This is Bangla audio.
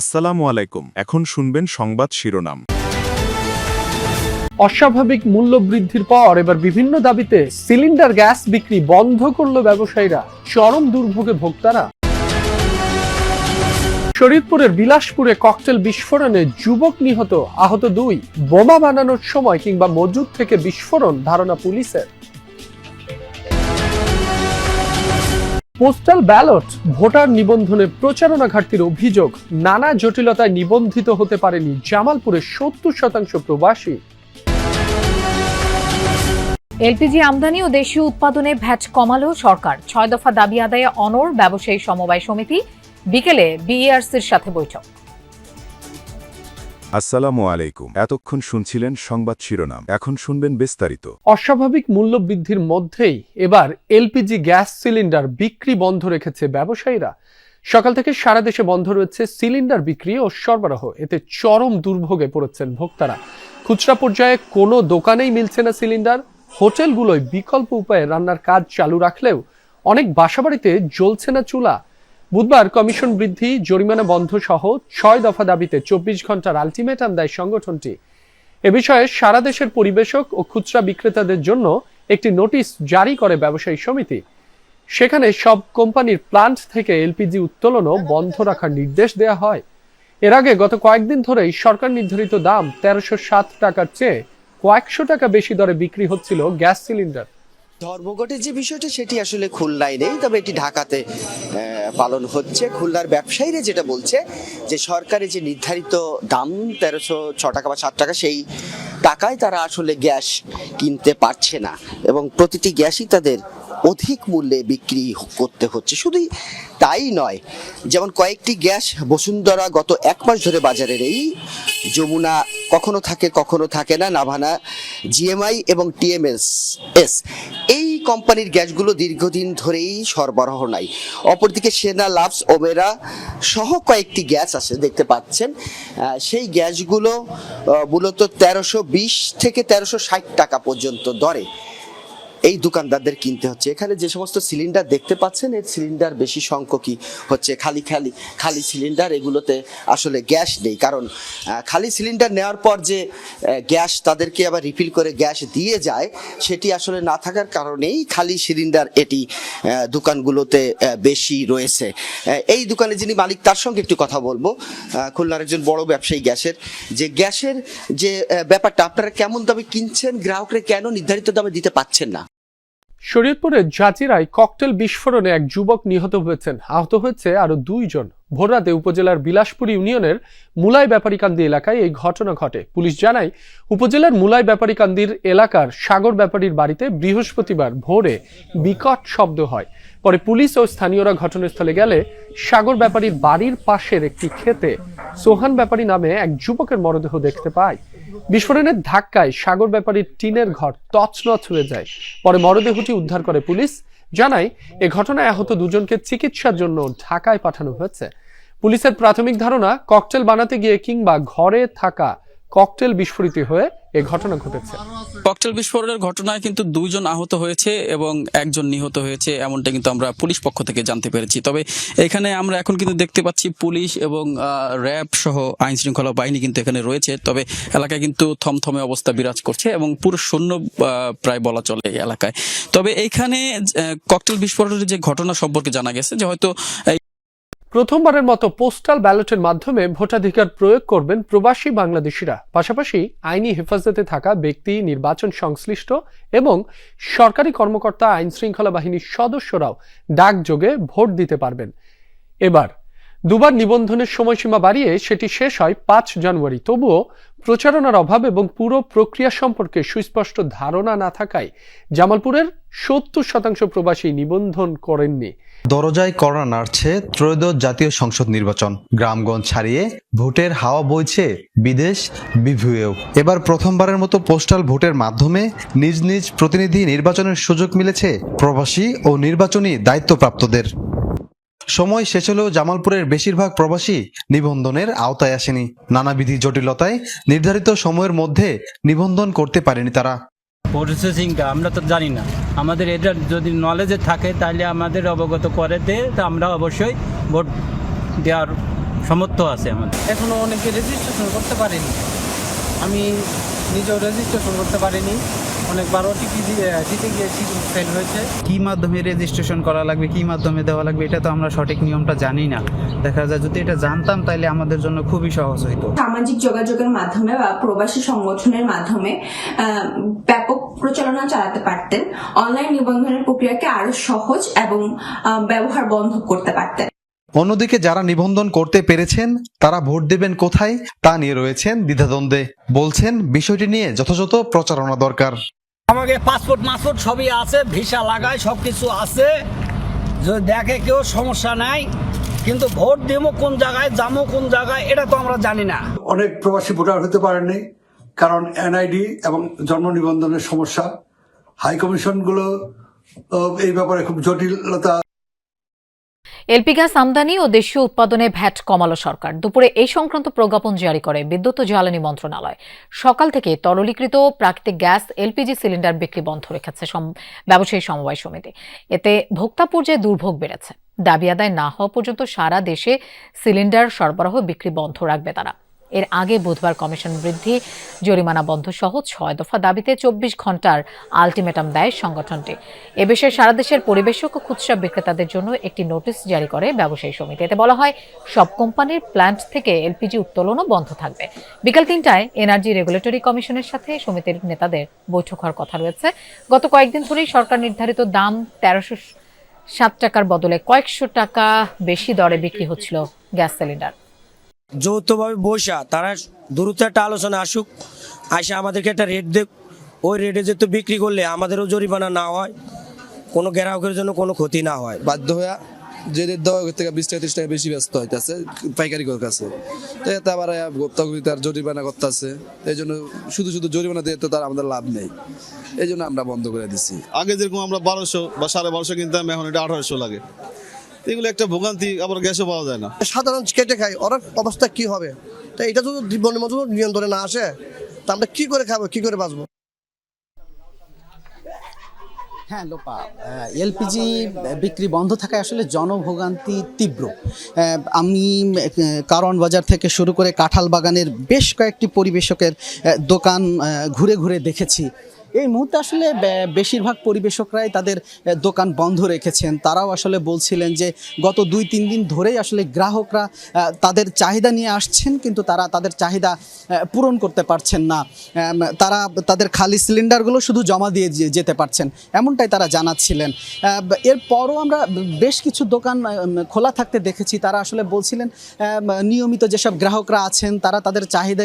আসসালামু আলাইকুম। এখন শুনবেন সংবাদ শিরোনাম। অস্বাভাবিক মূল্য বৃদ্ধির পর এবার বিভিন্ন দাবিতে সিলিন্ডার গ্যাস বিক্রি বন্ধ করল ব্যবসায়ীরা। চরম দুর্ভোগে ভোক্তারা। শরীরপুরের বিলাসপুরে ককটেল বিস্ফোরণে যুবক নিহত, আহত দুই। বোমা বানানোর সময় কিংবা মজুদ থেকে বিস্ফোরণ, ধারণা পুলিশের। পোস্টাল ব্যালট ভোটার নিবন্ধনে প্রচারণা ঘাটতির অভিযোগ নানা জটিলতায় নিবন্ধিত হতে পারেনি জামালপুরের সত্তর শতাংশ প্রবাসী এলপিজি আমদানি ও দেশীয় উৎপাদনে ভ্যাট কমালো সরকার ছয় দফা দাবি আদায়ে অনর ব্যবসায়ী সমবায় সমিতি বিকেলে বিইআরসির সাথে বৈঠক আসসালামু আলাইকুম। এতক্ষণ শুনছিলেন সংবাদ শিরোনাম। এখন শুনবেন বিস্তারিত। অস্বাভাবিক মূল্য বৃদ্ধির মধ্যেই এবার এলপিজি গ্যাস সিলিন্ডার বিক্রি বন্ধ রেখেছে ব্যবসায়ীরা। সকাল থেকে সারা দেশে বন্ধ রয়েছে সিলিন্ডার বিক্রি ও সরবরাহ। এতে চরম দুর্ভোগে পড়েছেন ভোক্তারা। খুচরা পর্যায়ে কোনো দোকানেই মিলছে না সিলিন্ডার। হোটেলগুলোয় বিকল্প উপায়ে রান্নার কাজ চালু রাখলেও অনেক বাসাবাড়িতে জ্বলছে না চুলা। বুধবার কমিশন বৃদ্ধি, জরিমানা বন্ধ সহ ছয় দফা দাবিতে চব্বিশ ঘণ্টার আলটিমেটাম দেয় সংগঠনটি। এ বিষয়ে সারা দেশের পরিবেশক ও খুচরা বিক্রেতাদের জন্য একটি নোটিশ জারি করে ব্যবসায়ী সমিতি। সেখানে সব কোম্পানির প্লান্ট থেকে এলপিজি উত্তোলনও বন্ধ রাখার নির্দেশ দেওয়া হয়। এর আগে গত কয়েকদিন ধরেই সরকার নির্ধারিত দাম তেরোশো সাত টাকার চেয়ে কয়েকশো টাকা বেশি দরে বিক্রি হচ্ছিল গ্যাস সিলিন্ডার। ধর্মঘটের যে বিষয়টা সেটি আসলে খুলনায় নেই, তবে এটি ঢাকাতে পালন হচ্ছে। খুলনার ব্যবসায়ীরা যেটা বলছে, যে সরকারের যে নির্ধারিত দাম তেরোশো ছ টাকা বা সাত টাকা, সেই টাকায় তারা আসলে গ্যাস কিনতে পারছে না। এবং প্রতিটি গ্যাসই তাদের অধিক মূল্যে বিক্রি করতে হচ্ছে। শুধুই তাই নয়, যেমন কয়েকটি গ্যাস বসুন্ধরা গত এক মাস ধরে বাজারে নেই যমুনা কখনো থাকে কখনো থাকে না, নাভানা, জিএমআই এবং টিএমএস, এস, এই কোম্পানির গ্যাসগুলো দীর্ঘদিন ধরেই সরবরাহ নাই। অপরদিকে সেনা, লাভস ওবেরা সহ কয়েকটি গ্যাস আছে, দেখতে পাচ্ছেন। সেই গ্যাসগুলো মূলত তেরোশো বিশ থেকে তেরোশো ষাট টাকা পর্যন্ত দরে। এই দোকানদারদের কিনতে হচ্ছে। এখানে যে সমস্ত সিলিন্ডার দেখতে পাচ্ছেন, এর সিলিন্ডার বেশি সংখ্যকই হচ্ছে খালি খালি খালি সিলিন্ডার। এগুলোতে আসলে গ্যাস নেই। কারণ খালি সিলিন্ডার নেওয়ার পর যে গ্যাস তাদেরকে আবার রিফিল করে গ্যাস দিয়ে যায়, সেটি আসলে না থাকার কারণেই খালি সিলিন্ডার এটি দোকানগুলোতে বেশি রয়েছে। এই দোকানে যিনি মালিক, তার সঙ্গে একটু কথা বলব। খুলনার একজন বড় ব্যবসায়ী গ্যাসের। যে গ্যাসের যে ব্যাপারটা, আপনারা কেমন দামে কিনছেন, গ্রাহকরা কেন নির্ধারিত দামে দিতে পাচ্ছেন না? শরীয়তপুরের জাজিরায় ককটেল বিস্ফোরণে এক যুবক নিহত হয়েছেন। আহত হয়েছে আরও দুইজন। ভোররাতে উপজেলার বিলাসপুর ইউনিয়নের মুলাই ব্যাপারীকান্দি এলাকায় এই ঘটনা ঘটে। পুলিশ জানায়, উপজেলার মুলাই ব্যাপারীকান্দির এলাকার সাগর ব্যাপারীর বাড়িতে বৃহস্পতিবার ভোরে বিকট শব্দ হয়। পরে পুলিশ ও স্থানীয়রা ঘটনাস্থলে গেলে সাগর ব্যাপারীর বাড়ির পাশের একটি ক্ষেতে সোহান ব্যাপারী নামে এক যুবকের মরদেহ দেখতে পায়। বিস্ফোরণের ধাক্কায় সাগর ব্যাপারীর টিনের ঘর তছনছ হয়ে যায়। পরে মরদেহটি উদ্ধার করে পুলিশ জানায়, এ ঘটনায় আহত দুজনকে চিকিৎসার জন্য ঢাকায় পাঠানো হয়েছে। পুলিশের প্রাথমিক ধারণা, ককটেল বানাতে গিয়ে কিংবা ঘরে থাকা ককটেল বিস্ফোরিত হয়ে এ ঘটনা ঘটেছে। ককটেল বিস্ফোরণের ঘটনায় কিন্তু দুইজন আহত হয়েছে এবং একজন নিহত হয়েছে, এমনটা কিন্তু আমরা পুলিশ পক্ষ থেকে জানতে পেরেছি। তবে এখানে আমরা এখন কিন্তু দেখতে পাচ্ছি পুলিশ এবং র্যাব সহ আইন শৃঙ্খলা বাহিনী কিন্তু এখানে রয়েছে। তবে এলাকায় কিন্তু থমথমে অবস্থা বিরাজ করছে এবং পুরো শূন্য প্রায় বলা চলে এই এলাকায়। তবে এইখানে ককটেল বিস্ফোরণের যে ঘটনা সম্পর্কে জানা গেছে যে হয়তো প্রথমবারের মতো পোস্টাল ব্যালটের মাধ্যমে ভোটাধিকার প্রয়োগ করবেন প্রবাসী বাংলাদেশিরা। পাশাপাশি আইনি হেফাজতে থাকা ব্যক্তি, নির্বাচন সংশ্লিষ্ট এবং সরকারি কর্মকর্তা আইন শৃঙ্খলা বাহিনীর সদস্যরাও ডাকযোগে ভোট দিতে পারবেন। এবার, দুবার নিবন্ধনের সময়সীমা বাড়িয়ে সেটি শেষ হয় পাঁচ জানুয়ারি। তবুও প্রচারণার অভাব এবং পুরো প্রক্রিয়া সম্পর্কে সুস্পষ্ট ধারণা না থাকায় জামালপুরের সত্তর শতাংশ প্রবাসী নিবন্ধন করেননি। দরজায় করোনা নাড়ছে ত্রয়োদশ জাতীয় সংসদ নির্বাচন। গ্রামগঞ্জ ছাড়িয়ে ভোটের হাওয়া বইছে বিদেশ বিভিউয়েও এবার প্রথমবারের মতো পোস্টাল ভোটের মাধ্যমে নিজ নিজ প্রতিনিধি নির্বাচনের সুযোগ মিলেছে প্রবাসী ও নির্বাচনী দায়িত্বপ্রাপ্তদের। সময় শেষ হলেও জামালপুরের বেশিরভাগ প্রবাসী নিবন্ধনের আওতায় আসেনি। নানাবিধি জটিলতায় নির্ধারিত সময়ের মধ্যে নিবন্ধন করতে পারেনি তারা। প্রসেসিংটা আমরা তো জানি না। আমাদের এটা যদি নলেজে থাকে, তাহলে আমাদের অবগত করে দে তো আমরা অবশ্যই ভোট দেওয়ার সমর্থ আছে আমাদের। এখনও অনেকে রেজিস্ট্রেশন করতে পারেনি। আমি নিজেও রেজিস্ট্রেশন করতে পারিনি। অনেকবার ওটিপি দিতে গিয়েছি কিন্তু ফেল হয়েছে। কি মাধ্যমে রেজিস্ট্রেশন করা লাগবে কি মাধ্যমে দেওয়া লাগবে এটা তো আমরা সঠিক নিয়মটা জানি না। দেখা যায় যদি এটা জানতাম তাহলে আমাদের জন্য খুবই সহজ হইতো। সামাজিক যোগাযোগের মাধ্যমে বা প্রবাসী সংগঠনের মাধ্যমে ব্যাপক প্রচারণা চালাতে পারতেন। অনলাইন নিবন্ধনের প্রক্রিয়াকে আরও সহজ এবং ব্যবহার বন্ধ করতে পারতেন। অন্যদিকে যারা নিবন্ধন করতে পেরেছেন তারা ভোট দেবেন কোথায়? তা নিয়ে রয়েছেন দ্বিধাদ্বন্দ্বে। বলছেন বিষয়টি নিয়ে যথাযথ প্রচারণা দরকার। আমাকে পাসপোর্ট মাসপোর্ট সবই আছে ভিসা লাগায় সব কিছু আছে। যদি দেখে কেউ সমস্যা নাই কিন্তু ভোট দেবো কোন জায়গায় যাব কোন জায়গায় এটা তো আমরা জানি না। অনেক প্রবাসী ভোটার হতে পারেননি কারণ এনআইডি এবং জন্ম নিবন্ধনের সমস্যা। হাই কমিশনগুলো এই ব্যাপারে খুব জটিলতা এলপি গ্যাস আমদানি ও দেশীয় উৎপাদনে ভ্যাট কমালো সরকার। দুপুরে এই সংক্রান্ত প্রজ্ঞাপন জারি করে বিদ্যুৎ ও জ্বালানি মন্ত্রণালয়। সকাল থেকে তরলীকৃত প্রাকৃতিক গ্যাস এলপিজি সিলিন্ডার বিক্রি বন্ধ রেখেছে ব্যবসায়ী সমবায় সমিতি। এতে ভোক্তা পর্যায়ে দুর্ভোগ বেড়েছে, দাবি আদায় না হওয়া পর্যন্ত সারা দেশে সিলিন্ডার সরবরাহ বিক্রি বন্ধ রাখবে তারা। এর আগে বুধবার কমিশন বৃদ্ধি, জরিমানা বন্ধ সহ ছয় দফা দাবিতে চব্বিশ ঘণ্টার আলটিমেটাম দেয় সংগঠনটি। এ বিষয়ে সারা দেশের পরিবেশক ও খুচরা বিক্রেতাদের জন্য একটি নোটিশ জারি করে ব্যবসায়ী সমিতি। এতে বলা হয়, সব কোম্পানির প্ল্যান্ট থেকে এলপিজি উত্তোলনও বন্ধ থাকবে। বিকাল তিনটায় এনার্জি রেগুলেটরি কমিশনের সাথে সমিতির নেতাদের বৈঠক হওয়ার কথা রয়েছে। গত কয়েকদিন ধরেই সরকার নির্ধারিত দাম তেরোশো সাত টাকার বদলে কয়েকশো টাকা বেশি দরে বিক্রি হচ্ছিল গ্যাস সিলিন্ডার। যৌথভাবে বসা তারা দ্রুত একটা আলোচনা আসুক আসে আমাদেরকে একটা রেট দেখ ওই রেটে যেহেতু বিক্রি করলে আমাদেরও জরিমানা না হয় কোনো গ্রাহকের জন্য কোনো ক্ষতি না হয়। বাধ্য হয়ে যে রেট দেওয়া থেকে বিশ টাকা ত্রিশ টাকা বেশি ব্যস্ত হইতেছে পাইকারি কর কাছে। তো এতে আবার তখন তার জরিমানা করতেছে। এই জন্য শুধু শুধু জরিমানা দিয়ে তো তার আমাদের লাভ নেই। এই জন্য আমরা বন্ধ করে দিছি। আগে যেরকম আমরা বারোশো বা সাড়ে বারোশো কিনতাম এখন এটা আঠারোশো লাগে। এগুলো একটা ভোগান্তি আবার গ্যাসও পাওয়া যায় না। সাধারণ কেটে খাই ওর অবস্থা কি হবে? তো এটা যদি মনের মতো নিয়ন্ত্রণে না আসে তা আমরা কি করে খাব কি করে বাঁচবো? হ্যাঁ লোপা এলপিজি বিক্রি বন্ধ থাকায় আসলে জনভোগান্তি তীব্র। আমি কারণ বাজার থেকে শুরু করে কাঁঠাল বাগানের বেশ কয়েকটি পরিবেশকের দোকান ঘুরে ঘুরে দেখেছি। এই মুহূর্তে আসলে বেশিরভাগ পরিবেশকরাই তাদের দোকান বন্ধ রেখেছেন। তারাও আসলে বলছিলেন যে, গত দুই, তিন দিন ধরেই আসলে গ্রাহকরা তাদের চাহিদা নিয়ে আসছেন, কিন্তু তারা তাদের চাহিদা পূরণ করতে পারছেন না। তারা তাদের খালি সিলিন্ডারগুলো শুধু জমা দিয়ে যেতে পারছেন, এমনটাই তারা জানাচ্ছিলেন। এরপরও আমরা বেশ কিছু দোকান খোলা থাকতে দেখেছি। তারা আসলে বলছিলেন নিয়মিত যেসব গ্রাহকরা আছেন, তারা তাদের চাহিদা